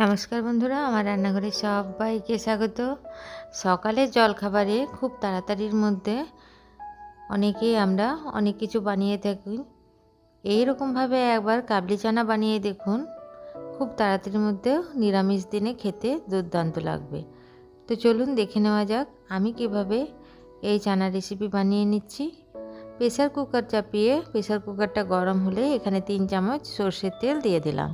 নমস্কার বন্ধুরা, আমার রান্নাঘরে সবাইকে স্বাগত। সকালে জলখাবারে খুব তাড়াতাড়ির মধ্যে অনেকেই আমরা অনেক কিছু বানিয়ে থাকি। এইরকমভাবে একবার কাবলি চানা বানিয়ে দেখুন, খুব তাড়াতাড়ির মধ্যে নিরামিষ দিনে খেতে দুর্দান্ত লাগবে। তো চলুন দেখে নেওয়া যাক, আমি কীভাবে এই চানা রেসিপি বানিয়ে নিচ্ছি। প্রেসার কুকার চাপিয়ে, প্রেসার কুকারটা গরম হলে এখানে তিন চামচ সর্ষের তেল দিয়ে দিলাম।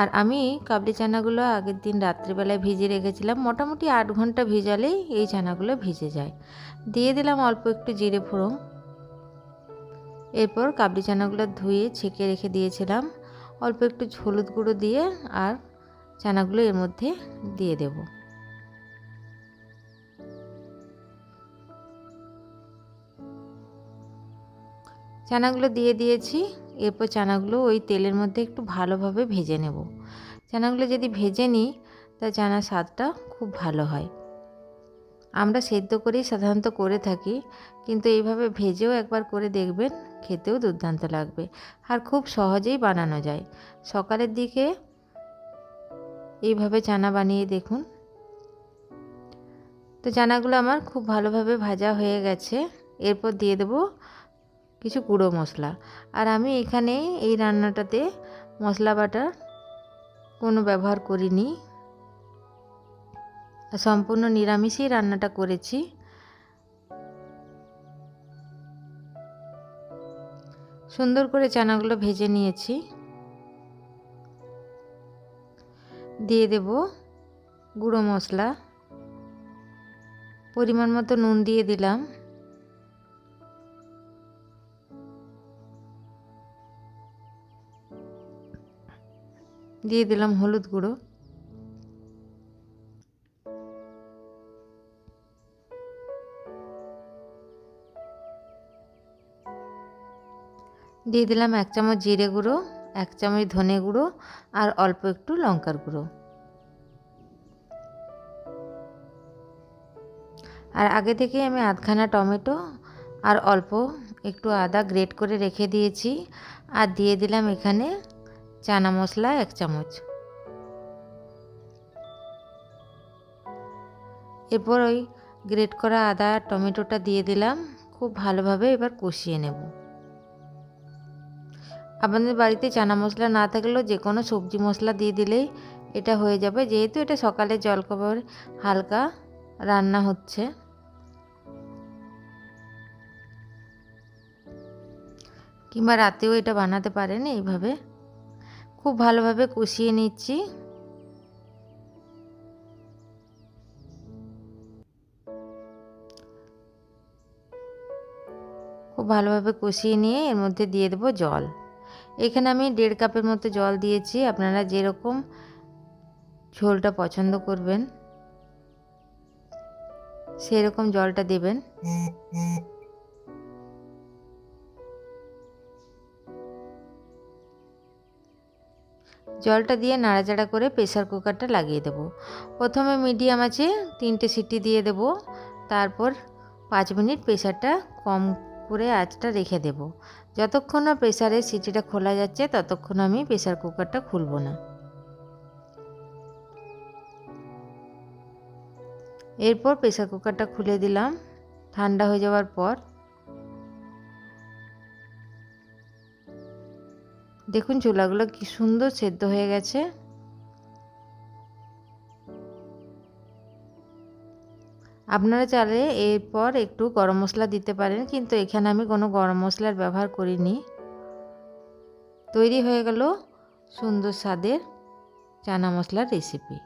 আর আমি কাবলি চানাগুলো আগের দিন রাত্রিবেলায় ভিজিয়ে রেখেছিলাম। মোটামুটি আট ঘণ্টা ভিজালেই এই চানাগুলো ভিজে যায়। দিয়ে দিলাম অল্প একটু জিরে ফোড়ন। এরপর কাবলি চানাগুলো ধুয়ে ছেঁকে রেখে দিয়েছিলাম। অল্প একটু হলুদ গুঁড়ো দিয়ে আর চানাগুলো এর মধ্যে দিয়ে দেব। চানাগুলো দিয়ে দিয়েছি। এরপর চানাগুলো ওই তেলের মধ্যে একটু ভালোভাবে ভেজে নেব। চানাগুলো যদি ভেজে নিই, তা চানার স্বাদটা খুব ভালো হয়। আমরা সেদ্ধ করেই সাধারণত করে থাকি, কিন্তু এইভাবে ভেজেও একবার করে দেখবেন, খেতেও দুর্দান্ত লাগবে। আর খুব সহজেই বানানো যায়। সকালের দিকে এইভাবে চানা বানিয়ে দেখুন। তো চানাগুলো আমার খুব ভালোভাবে ভাজা হয়ে গেছে। এরপর দিয়ে দেবো কিছু গুঁড়ো মশলা। আর আমি এখানে এই রান্নাটাতে মশলা বাটা কোনো ব্যবহার করিনি। সম্পূর্ণ নিরামিষই রান্নাটা করেছি। সুন্দর করে চানাগুলো ভেজে নিয়েছি। দিয়ে দেব গুঁড়ো মশলা। পরিমাণ মতো নুন দিয়ে দিলাম। দিয়ে দিলাম হলুদ গুঁড়ো। দিয়ে দিলাম এক চামচ জিরে গুঁড়ো, এক চামচ ধনে গুঁড়ো আর অল্প একটু লঙ্কার গুঁড়ো। আর আগে থেকে আমি আধখানা টমেটো আর অল্প একটু আদা গ্রেট করে রেখে দিয়েছি। আর দিয়ে দিলাম এখানে চানা মশলা এক চামচ। এরপর ওই গ্রেট করা আদা, টমেটোটা দিয়ে দিলাম। খুব ভালোভাবে এবার কষিয়ে নেব। আপনাদের বাড়িতে চানা মশলা না থাকলেও যে কোনো সবজি মশলা দিয়ে দিলেই এটা হয়ে যাবে। যেহেতু এটা সকালে জলখাবার, হালকা রান্না হচ্ছে। কিংবা রাতেও এটা বানাতে পারেন এইভাবে। খুব ভালোভাবে কষিয়ে নিচ্ছি। খুব ভালোভাবে কষিয়ে নিয়ে এর মধ্যে দিয়ে দেবো জল। এখানে আমি দেড় কাপের মতো জল দিয়েছি, আপনারা যেরকম ঝোলটা পছন্দ করবেন, সেরকম জলটা দেবেন। জলটা দিয়ে নাড়াচাড়া করে প্রেসার কুকারটা লাগিয়ে দেবো। প্রথমে মিডিয়াম আছে, তিনটে সিটি দিয়ে দেব। তারপর পাঁচ মিনিট প্রেসারটা কম করে আঁচটা রেখে দেব। যতক্ষণ না প্রেসারের সিটিটা খোলা যাচ্ছে, ততক্ষণ আমি প্রেসার কুকারটা খুলব না। এরপর প্রেসার কুকারটা খুলে দিলাম। ঠান্ডা হয়ে যাওয়ার পর দেখুন চুলাগুলো কি সুন্দর সেদ্ধ হয়ে গেছে। আপনারা চালে এরপর একটু গরম মশলা দিতে পারেন, কিন্তু এখানে আমি কোনো গরম মশলার ব্যবহার করিনি। তৈরি হয়ে গেল সুন্দর স্বাদের চানা মশলার রেসিপি